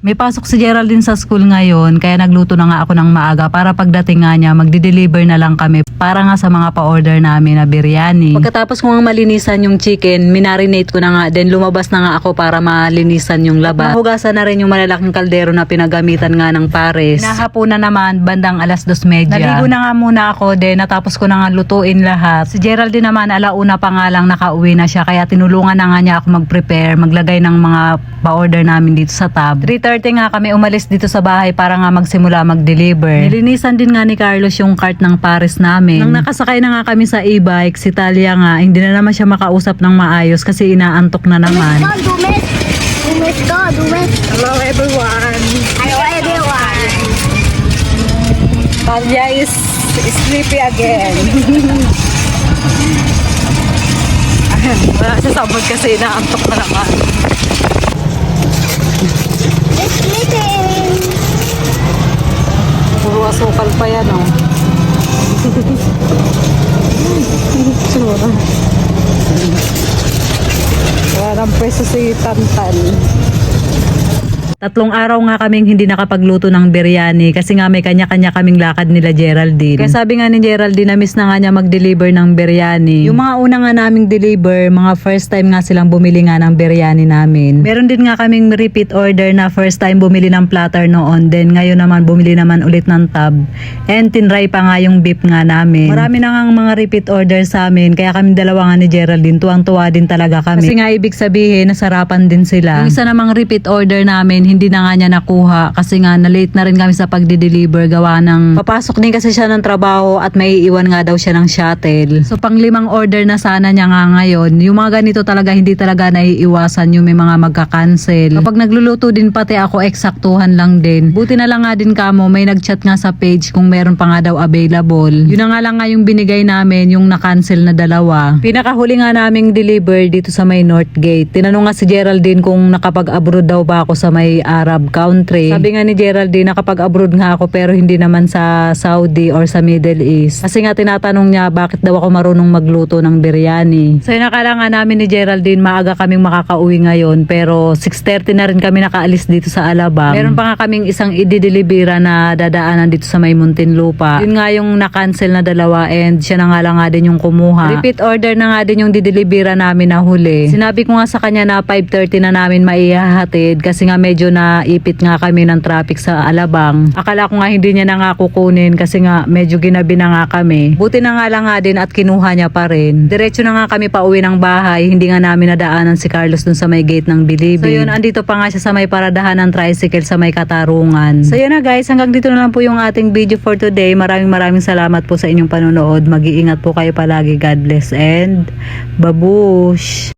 May pasok si Geraldine sa school ngayon, kaya nagluto na nga ako ng maaga para pagdating nga niya, magdi-deliver na lang kami para nga sa mga pa-order namin na biryani. Pagkatapos ko nga malinisan yung chicken, minarinate ko na nga, then lumabas na nga ako para malinisan yung labas. Nahugasan na rin yung malalaking kaldero na pinagamitan nga ng pares. Nahapunan naman, bandang alas dos medya. Naligo na nga muna ako, then natapos ko na nga lutuin lahat. Si Geraldine naman, alauna pa nga lang nakauwi na siya, kaya tinulungan na nga niya ako mag-prepare, maglagay ng mga pa-order namin dito sa tab. 3.30 nga kami umalis dito sa bahay para nga magsimula mag-deliver. Nilinisan din nga ni Carlos yung cart ng Paris namin. Nang nakasakay na nga kami sa e-bike, si Talia nga, hindi na naman siya makausap ng maayos kasi inaantok na naman. Hello everyone. Hello everyone. Talia is sleepy again. Wala siya sabag kasi inaantok na naman. Asukal pa yan, oh. Sura. Wala ng pwesto si Tantan. Tatlong araw nga kaming hindi nakapagluto ng biryani kasi nga may kanya-kanya kaming lakad nila Geraldine. Kaya sabi nga ni Geraldine na miss na nga niya mag-deliver ng biryani. Yung mga una nga naming deliver, mga first time nga silang bumili nga ng biryani namin. Meron din nga kaming repeat order na first time bumili ng platter noon. Then ngayon naman bumili naman ulit ng tab. And tinry pa nga yung beef nga namin. Marami na nga mga repeat order sa amin. Kaya kami dalawa nga ni Geraldine, tuwang-tuwa din talaga kami. Kasi nga ibig sabihin, nasarapan din sila. Yung isa namang repeat order namin, hindi na nga niya nakuha kasi nga na-late na rin kami sa pagdi-deliver gawa ng papasok din kasi siya ng trabaho at may iwan nga daw siya ng shuttle. So pang limang order na sana niya nga ngayon. Yung mga ganito talaga hindi talaga naiiwasan yung may mga magka-cancel. Kapag nagluluto din pati ako eksaktuhan lang din. Buti na lang nga din kamo may nag-chat nga sa page kung meron pa nga daw available. Yun na nga lang nga yung binigay namin yung na-cancel na dalawa. Pinakahuli nga naming deliver dito sa may North Gate. Tinanong nga si Geraldine kung nakapag-abroad daw ba ako sa may Arab country. Sabi nga ni Geraldine nakapag-abroad nga ako pero hindi naman sa Saudi or sa Middle East. Kasi nga tinatanong niya bakit daw ako marunong magluto ng biryani. So nakala nga namin ni Geraldine maaga kaming makakauwi ngayon pero 6.30 na rin kami nakaalis dito sa Alabang. Meron pa nga kaming isang ididelibira na dadaanan dito sa may Muntinlupa. Yun nga yung na-cancel na dalawa and siya na nga lang nga din yung kumuha. Repeat order na nga din yung didelibira namin na huli. Sinabi ko nga sa kanya na 5.30 na namin maihahatid kasi nga medyo na ipit nga kami ng traffic sa Alabang. Akala ko nga hindi niya na nga kukunin kasi nga medyo ginabi na nga kami. Buti na nga lang nga din at kinuha niya pa rin. Diretso na nga kami pa uwi ng bahay. Hindi nga namin nadaanan si Carlos dun sa may gate ng Bilibid. So yun, andito pa nga siya sa may paradahan ng tricycle sa may Katarungan. So yun na guys, hanggang dito na lang po yung ating video for today. Maraming maraming salamat po sa inyong panonood. Mag-iingat po kayo palagi. God bless and babush!